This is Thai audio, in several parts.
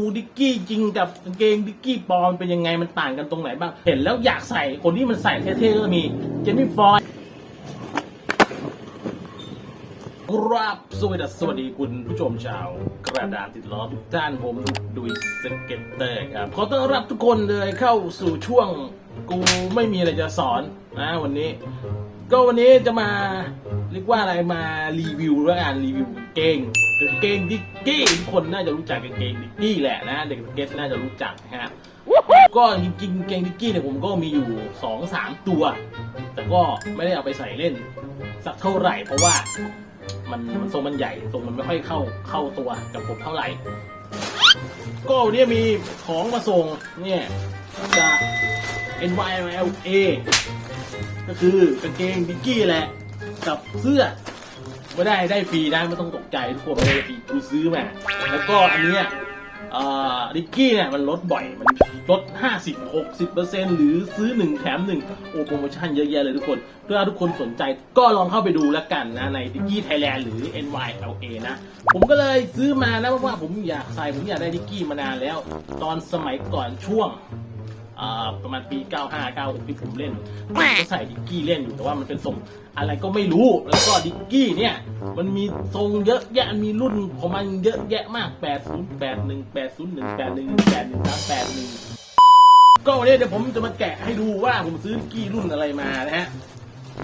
ดูดิกกี้จริงกับกางเกงดิกกี้ปลอมเป็นยังไงมันต่างกันตรงไหนบ้าง เห็นแล้วอยากใส่คนที่มันใส่เท่ๆก็มีเจมี่ฟอยครับสวัสดีสวัสดีคุณผู้ชมชาวกระดาษติดล้อทุกท่านผมดุยสเก็ตเตอร์ครับ ขอต้อนรับทุกคนเลยเข้าสู่ช่วงกูไม่มีอะไรจะสอนนะวันนี้ ก็วันนี้จะมาเรียกว่าอะไรมารีวิวแล้วกันรีวิวกางเกงกางเกงดิกกี้ทุกคนน่าจะรู้จักกางเกงดิกกี้แหละนะเด็กเก็น่าจะรู้จักนะฮะก็จริงๆกางเกงดิกกี้เนี่ยผมก็มีอยู่สองสามตัว แต่ก็ไม่ได้เอาไปใส่เล่น สักเท่าไหร่ เพราะว่ามันมันทรงมันใหญ่ทรงมันไม่ค่อยเข้าเข้าตัวกับผมเท่าไหร่ ก็วันนี้มีของมาส่งเนี่ยจาก NYLA ก็คือกางเกงดิกกี้แหละ กับเสื้อไม่ได้ได้ฟรีนะไม่ต้องตกใจทุกคนไม่ได้ฟรีกูซื้อมา แล้วก็อันเนี้ยเอ่อดิกกี้เนี่ยมันลดบ่อย มันลด 50 60 หรือซื้อ 1 แถม 1 โอ้โปรโมชั่นเยอะแยะเลยทุกคนถ้าทุกคนสนใจก็ลองเข้าไปดูแล้วกันนะ ในดิกกี้ไทยแลนด์หรือ NYLA นะ ผมก็เลยซื้อมานะเพราะว่าผมอยากใส่ผมอยากได้ดิกกี้มานานแล้ว ตอนสมัยก่อนช่วง ประมาณปี 95 96 ที่ผมเล่นผมก็ใส่ดิกกี้เล่นอยู่แต่ว่ามันเป็นทรงอะไรก็ไม่รู้แล้วก็ดิกกี้เนี่ย มันมีทรงเยอะแยะมีรุ่นของมันเยอะแยะมาก 80 81 801 81 81 81ก็วันนี้เดี๋ยวผมจะมาแกะให้ดูว่าผมซื้อดิกกี้รุ่นอะไรมานะฮะ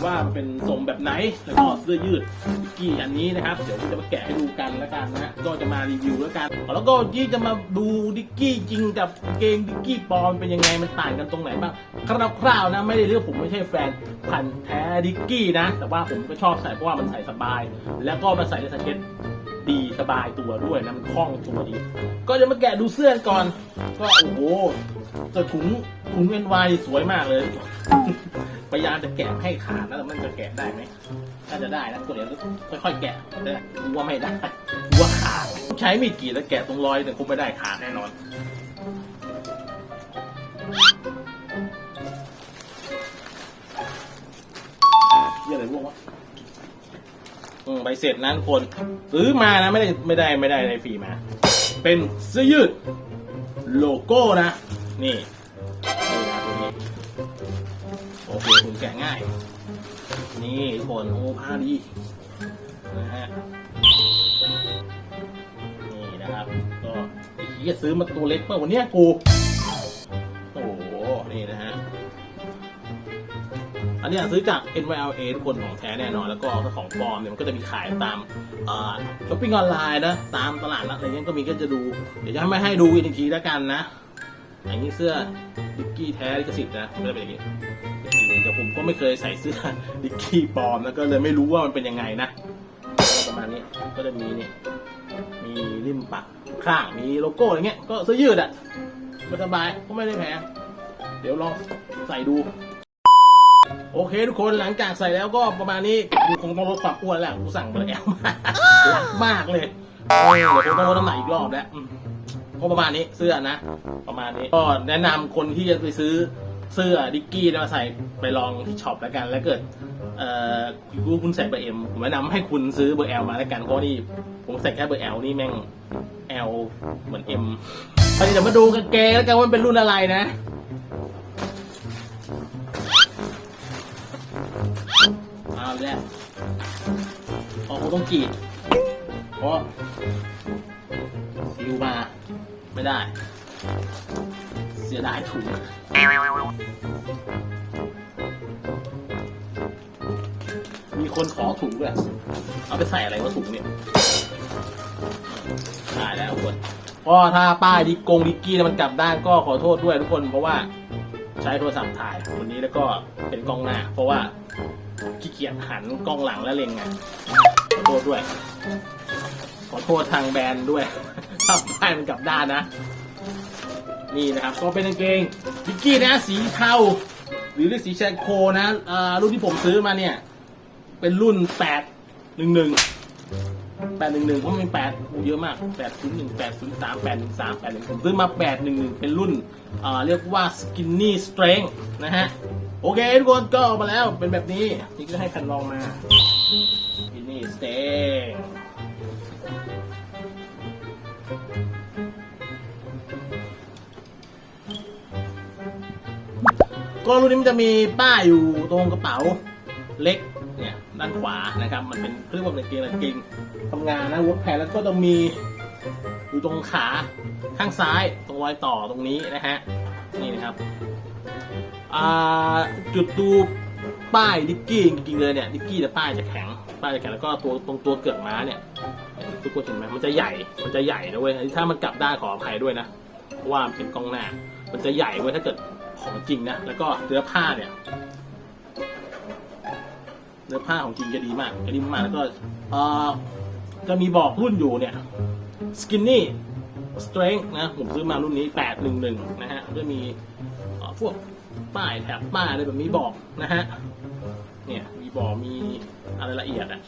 ว่ามันเป็นทรงแบบไหนแล้วก็เสื้อยืดดิกกี้อันนี้นะครับเดี๋ยวจะมาแกะให้ดูกันแล้วกันนะก็จะมารีวิวแล้วกันแล้วก็ที่จะมาดูดิกกี้จริงกับเกงดิกกี้ปลอมเป็นยังไงมันต่างกันตรงไหนบ้างคร่าวๆนะไม่ได้เรียกผมไม่ใช่แฟนพันธ์แท้ดิกกี้นะ แต่ว่าผมก็ชอบใส่เพราะว่ามันใส่สบาย แล้วก็มันใส่ในสเก็ตดีสบายตัวด้วยนะมันคล่องตัวดี ก็จะมาแกะดูเสื้อก่อน ก็โอ้โหแต่ถุงถุงเอ็นวายสวยมากเลย พยายามจะแกะให้ขาดแล้วมันจะแกะได้ไหมถ้าจะได้นะตัวเดียวค่อยๆแกะแต่ว่าไม่ได้ว่าขาดใช้มีดกรีดแล้วแกะตรงรอยแต่คงไม่ได้ขาดแน่นอนเยี่อะไรร่วงวะอืมใบเสร็จนั้นคนซื้อมานะไม่ได้ไม่ได้ไม่ได้ในฟรีมา เป็นเสื้อยืด โลโก้นะ นี่ นี่ทุกคนโอ้ผ้าดีนะฮะนี่นะครับ ก็ไอ้ขี้ยซื้อมาตัวเล็กเมื่อวันเนี้ยกูโอ้โหนี่นะฮะอันนี้ซื้อจาก NYLA ทุกคนของแท้แน่นอน แล้วก็ถ้าของปลอมเนี่ยมันก็จะมีขายตามช้อปปิ้งออนไลน์นะ ตามตลาดนัดอะไรเงี้ยก็มีก็จะดู เดี๋ยวจะไม่ให้ดูอีกทีแล้วกันนะอันนี้เสื้อดิกกี้แท้ลิขสิทธิ์นะก็จะเป็นอย่างนี้ แต่ผมก็ไม่เคยใส่เสื้อดิกกี้ปลอมแล้วก็เลยไม่รู้ว่ามันเป็นยังไงนะประมาณนี้ก็จะมีนี่มีริมปักข้างมีโลโก้อะไรเงี้ยก็เสื้อยืดอะสบายก็ไม่ได้แพงเดี๋ยวลองใส่ดู โอเคทุกคนหลังจากใส่แล้วก็ประมาณนี้กูคงต้องลดความอ้วนแหล้วกูสั่งเบอร์แลมารักมากเลยเออเดี๋ยวคงต้องลดน้ำหนักอีกรอบแล้วก็ประมาณนี้เสื้อนะ ประมาณนี้ก็แนะนำคนที่จะไปซื้อ เสื้อดิกกี้มาใส่ไปลองที่ช็อปแล้วกัน แล้วเกิดเอ่อคุณคุณใส่เบอร์เอ็มผมแนะนำให้คุณซื้อเบอร์แอลมาแล้วกันเพราะนี่ผมใส่แค่เบอร์แอลนี่แม่งแอลเหมือนเอ็มเดี๋ยวมาดูกางเกแล้วกันว่าเป็นรุ่นอะไรนะเอาแล้วพอเขาต้องกรีดเพราะซิลมาไม่ได้ เสียดายถุงมีคนขอถุงด้วย เอาไปใส่อะไรวะถุงเนี่ยได้แล้วทุกคนก็ถ้าป้ายดิกงดิกกี้มันกลับด้านก็ขอโทษด้วยทุกคน เพราะว่าใช้โทรศัพท์ถ่ายวันนี้แล้วก็เป็นกล้องหน้า เพราะว่าขี้เกียจหันกล้องหลังแล้วเล็งไงขอโทษด้วย ขอโทษทางแบรนด์ด้วยถ้าป้ายมันกลับด้านนะ นี่นะครับก็เป็นกางเกงบิกกี้นะสีเทาหรือเรียกสีแชโคนะรุ่นที่ผมซื้อมาเนี่ย เป็นรุ่นแปดหนึ่งหนึ่งแปดหนึ่งหนึ่งเพราะมันมีแปดเยอะมากแปดศูนย์หนึ่งแปดศูนย์สามแปดหนึ่งสามแปดหนึ่งผมซื้อมาแปดหนึ่งหนึ่งเป็นรุ่นเรียกว่า skinny strength นะฮะ โอเค ทุกคนก็ออกมาแล้วเป็นแบบนี้ นี่ก็ให้แผ่นรองมา skinny strength ก็รุ่นนี้มันจะมีป้ายอยู่ตรงกระเป๋าเล็กเนี่ยด้านขวานะครับ มันเป็นเครื่องว่าเป็นเกงกางเกงทำงานนะวุฒิแพรแล้วก็ต้องมีอยู่ตรงขาข้างซ้ายตรงรอยต่อตรงนี้นะฮะนี่นะครับจุดดูป้ายดิกกี้จริงๆเลยเนี่ยดิกกี้แต่ป้ายจะแข็งป้ายจะแข็งแล้วก็ตัวตรงตัวเกือกม้าเนี่ยทุกคนเห็นไหมมันจะใหญ่มันจะใหญ่นะเว้ยถ้ามันกลับได้ขออภัยด้วยนะเพราะว่ามันเป็นกล้องหน้า มันจะใหญ่เว้ยถ้าเกิด ของจริงนะ แล้วก็เนื้อผ้าเนี่ย เนื้อผ้าของจริงจะดีมากจะดีมากแล้วก็เอ่อจะมีบอกรุ่นอยู่เนี่ย skinny strength นะ ผมซื้อมารุ่นนี้ 811 นะฮะก็มีพวกป้ายแถบป้ายอะไรแบบนี้บอกนะฮะ เนี่ยมีบอกมีอะไรละเอียดอะ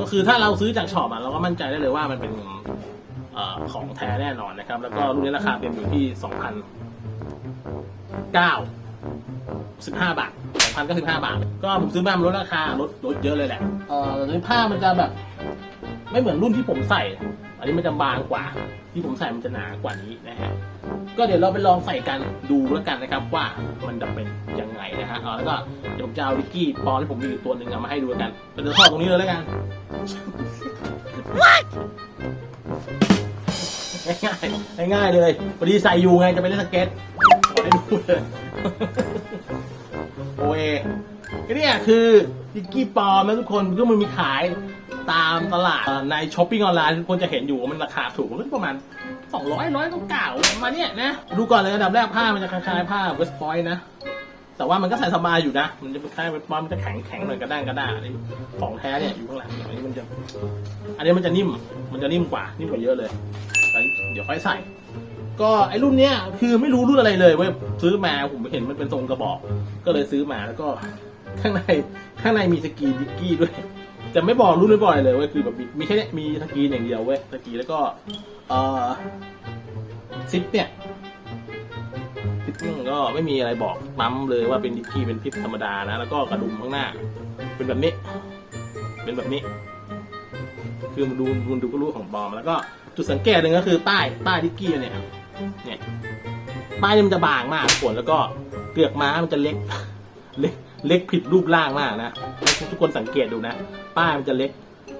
ก็คือถ้าเราซื้อจากช็อปอะเราก็มั่นใจได้เลยว่ามันเป็นอของแท้แน่นอนนะครับ แล้วก็รุ่นนี้ราคาเป็นอยู่ที่ 2,009สิบห้าบาทสองพันก็สิบห้าบาท ก็ผมซื้อมามันลดราคาลดลดเยอะเลยแหละเออแต่ในผ้ามันจะแบบ ไม่เหมือนรุ่นที่ผมใส่ อันนี้มันจะบางกว่า ที่ผมใส่มันจะหนากว่านี้นะฮะก็เดี๋ยวเราไปลองใส่กันดูแล้วกันนะครับว่ามันจะเป็นยังไงนะฮะเออแล้วก็เดี๋ยวผมจะเอาวิกกี้ปอนที่ผมมีอยู่ตัวหนึ่งเอามาให้ดูแล้วกันเดี๋ยวถอดตรงนี้เลยแล้วกันง่ายๆง่ายๆเลยพอดีใส่อยู่ไงจะไปเล่นสเก็ตขอ ให้ดูเลยโอเอเนี่ยคือดิกกี้ปอมนะทุกคนก็มันมีขายตามตลาดในช้อปปิ้งออนไลน์ทุกคนจะเห็นอยู่ว่ามันราคาถูกประมาณ 200ร้อยเก่าๆมาเนี้ยนะ ดูก่อนเลยอันดับแรกผ้ามันจะคล้ายๆผ้าเวสต์พอยต์นะ แต่ว่ามันก็ใส่สบายอยู่นะ มันจะคล้ายเวสต์พอยต์มันจะแข็งแข็งๆหน่อยกระด้างกระด้างอันนี้ของแท้เนี่ยอยู่ข้างหลังอันนี้มันจะ อันนี้มันจะนิ่ม มันจะนิ่มกว่า นิ่มกว่าเยอะเลย เดี๋ยวค่อยใส่ ก็ไอรุ่นเนี้ยคือไม่รู้รุ่นอะไรเลยเว้ยซื้อมาผมเห็นมันเป็นทรงกระบอก ก็เลยซื้อมาแล้วก็ข้างในข้างในมีสกรีนดิกกี้ด้วยแต่ไม่บอกรุ่นไม่บอกอะไรเลยเว้ยคือแบบมีมีแค่เนี้ยมีสกรีนอย่างเดียวเว้ยสกรีนแล้วก็เออซิปเนี่ยซิปเนี่ยก็ไม่มีอะไรบอกปั๊มเลยว่าเป็นดิกกี้เป็นพิปธรรมดานะแล้วก็กระดุมข้างหน้า เป็นแบบนี้ เป็นแบบนี้ คือมันดูมันดูก็รู้ของปลอมแล้วก็จุดสังเกตหนึ่งก็คือป้ายป้ายดิกกี้เนี่ย เนี่ยป้ายนี่มันจะบางมากส่วนแล้วก็เปลือกม้ามันจะเล็ก เล็กเล็กผิดรูปร่างมากนะทุกคนสังเกตดูนะ ป้ายมันจะเล็ก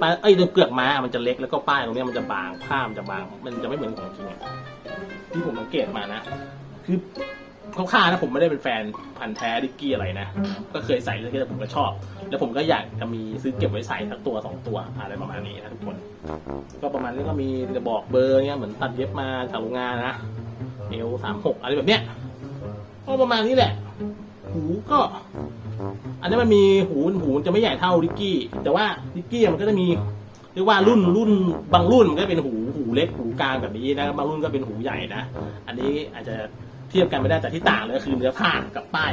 ป้ายเอ้ยเปลือกม้ามันจะเล็กแล้วก็ป้ายตรงนี้มันจะบางผ้ามันจะบาง มันจะไม่เหมือนของจริงที่ผมสังเกตมานะ คือ เขาค่านะผมไม่ได้เป็นแฟนพันธุ์แท้ดิกกี้อะไรนะ ก็เคยใส่แล้วก็ผมก็ชอบ แล้วผมก็อยากจะมีซื้อเก็บไว้ใส่สักตัวสองตัวอะไรประมาณนี้นะทุกคน ก็ประมาณนี้ก็มีจะบอกเบอร์เนี้ยเหมือนตัดเย็บมาจากโรงงานนะเอลสามหกอะไรแบบเนี้ยก็ประมาณนี้แหละ หูก็ อันนี้มันมีหูหูจะไม่ใหญ่เท่าดิกกี้ แต่ว่าดิกกี้มันก็จะมีเรียกว่ารุ่นรุ่นบางรุ่นมันก็เป็นหูหูเล็กหูกลางแบบนี้นะบางรุ่นก็เป็นหูใหญ่นะ อันนี้อาจจะ เทียบกันไม่ได้แต่ที่ต่างเลยก็คือเนื้อผ้ากับป้าย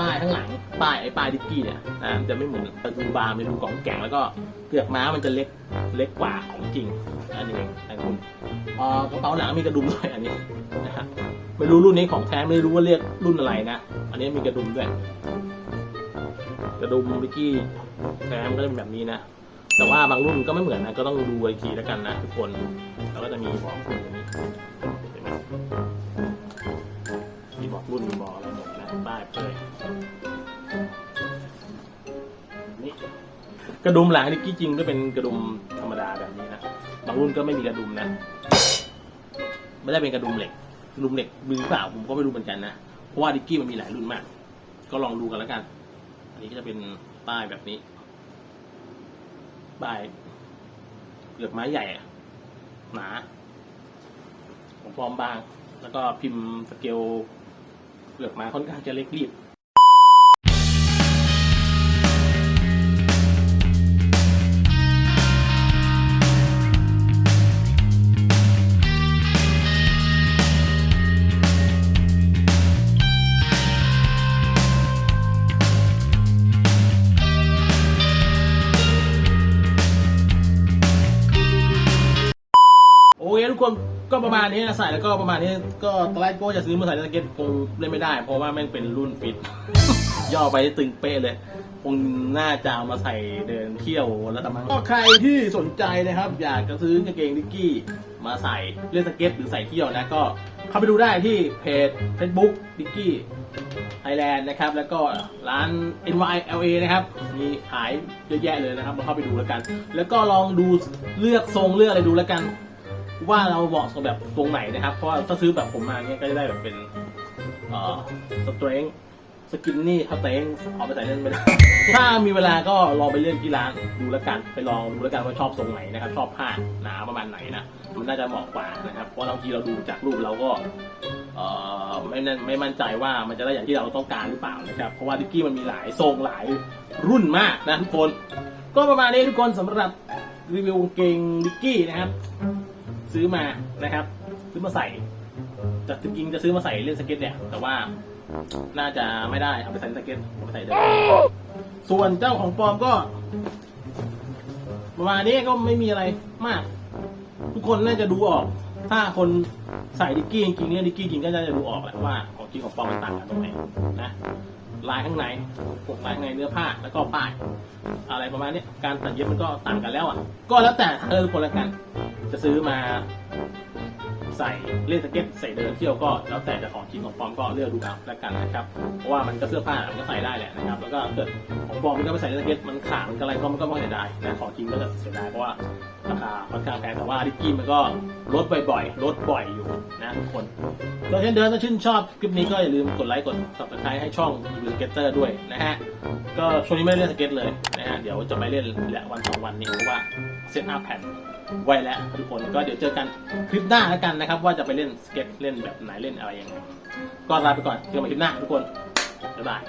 ป้ายข้างหลัง ป้ายไอ้ป้ายดิกกี้เนี่ยอ่ามันจะไม่เหมือนดูบาร์มันดูกล่องแกงแล้วก็เปลือกม้ามันจะเล็กเล็กกว่าของจริงอันนี้อันคุณเอ่อกระเป๋าหนังมีกระดุมด้วยอันนี้นะฮะไม่รู้รุ่นนี้ของแท้ไม่รู้ว่าเรียกรุ่นอะไรนะอันนี้มีกระดุมด้วยกระดุมดิกกี้แท้มันก็จะเป็นแบบนี้นะแต่ว่าบางรุ่นก็ไม่เหมือนนะ ก็ต้องดูไอีกทีแล้วกันนะทุกคน แล้วก็จะมีบอกรุ่นนี้ รุ่นบอกอะไรหมดนะป้ายเปยนี่กระดุมหลังดิกกี้จริงก็เป็นกระดุมธรรมดาแบบนี้นะบางรุ่นก็ไม่มีกระดุมนะ ไม่ได้เป็นกระดุมเหล็กกระดุมเหล็กมีหรือเปล่าผมก็ไม่รู้เหมือนกันนะเพราะว่าดิกกี้มันมีหลายรุ่นมาก ก็ลองดูกันแล้วกัน อันนี้ก็จะเป็นป้ายแบบนี้ป้ายเปลือกไม้ใหญ่หนาของปลอมบาง แล้วก็พิมพ์สเกล เปลือกไม้ค่อนข้างจะเล็กรีบ ก็ประมาณนี้นะใส่แล้วก็ประมาณนี้ก็ตอนแรกก็จะซื้อมาใส่สเก็ตคงเล่นไม่ได้ เพราะว่าแม่งเป็นรุ่นฟิต ย่อไปตึงเป๊ะเลยคงน่าจะเอามาใส่เดินเที่ยวแล้วแต่มั้งก็ใครที่สนใจนะครับ อยากจะซื้อกางเกงดิกกี้มาใส่เล่นสเก็ตหรือใส่เที่ยวนะก็เข้าไปดูได้ที่เพจ Facebook ดิกกี้ไทยแลนด์นะครับ แล้วก็ร้าน NYLA นะครับ มีขายเยอะแยะเลยนะครับมาเข้าไปดูแล้วกัน แล้วก็ลองดูเลือกทรงเลือกอะไรดูแล้วกัน ว่าเราเหมาะสมแบบทรงไหนนะครับ เพราะว่าถ้าซื้อแบบผมมาเนี้ยก็จะได้แบบเป็นเอ่อสเตรนสกินนี่สเตรนเอาไปใส่เล่นไม่ได้ ถ้ามีเวลาก็ลองไปเล่นที่ร้านดูแล้วกันไปลองดูแล้วกันว่าชอบทรงไหนนะครับ ชอบผ้าหนาประมาณไหนนะมันน่าจะเหมาะกว่านะครับ เพราะบางทีเราดูจากรูปเราก็เอ่อไม่แน่ไม่มั่นใจว่ามันจะได้อย่างที่เราต้องการหรือเปล่านะครับ เพราะว่าดิกกี้มันมีหลายทรงหลายรุ่นมากนะทุกคน ก็ประมาณนี้ทุกคนสำหรับรีวิวกางเกงดิกกี้นะครับ ซื้อมานะครับ ซื้อมาใส่จะจริงจะซื้อมาใส่เล่นสเก็ตเนี่ย แต่ว่าน่าจะไม่ได้เอาไปใส่สเก็ตเอาไปใส่เดินส่วนเจ้าของปลอมก็ประมาณนี้ก็ไม่มีอะไรมาก ทุกคนน่าจะดูออก ถ้าคนใส่ดิกกี้จริงๆเล่นดิกกี้จริงก็น่าจะดูออกแหละว่าของจริงของปลอมมันต่างกันตรงไหนนะ ลายข้างในพวกลายข้างในเนื้อผ้าแล้วก็ป้าย อะไรประมาณนี้การตัดเย็บมันก็ต่างกันแล้วอะ ก็แล้วแต่เธอคนละกัน จะซื้อมา ใส่เล่นสเก็ตใส่เดินเที่ยวก็แล้วแต่จะของจริงของปลอมก็เลือกดูเอาแล้วกันนะครับเพราะว่ามันก็เสื้อผ้ามันก็ใส่ได้แหละนะครับแล้วก็เกิดของปลอมมันก็ไปใส่เล่นสเก็ตมันขาดมันอะไรก็มันก็ไม่เสียดายนะของจริงก็จะเสียดายเพราะว่าราคาค่อนข้างแพงแต่ว่าดิกกี้มันก็ลดบ่อยๆลดบ่อยอยู่นะทุกคนก็เช่นเดิมถ้าชื่นชอบคลิปนี้ก็อย่าลืมกดไลค์กด subscribe ให้ช่องยูสเก็ตเตอร์ด้วยนะฮะก็ช่วงนี้ไม่ได้เล่นสเก็ตเลยนะฮะเดี๋ยวจะไปเล่นแหละวันสองวันนี้เพราะว่า เซตอัพแผ่นไว้แล้วทุกคนก็เดี๋ยวเจอกันคลิปหน้าแล้วกันนะครับ ว่าจะไปเล่นสเก็ตเล่นแบบไหนเล่นอะไรยังไงก็ลาไปก่อนเจอกันใหม่คลิปหน้าทุกคนบ๊ายบาย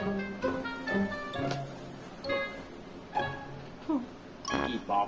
อีป๊อป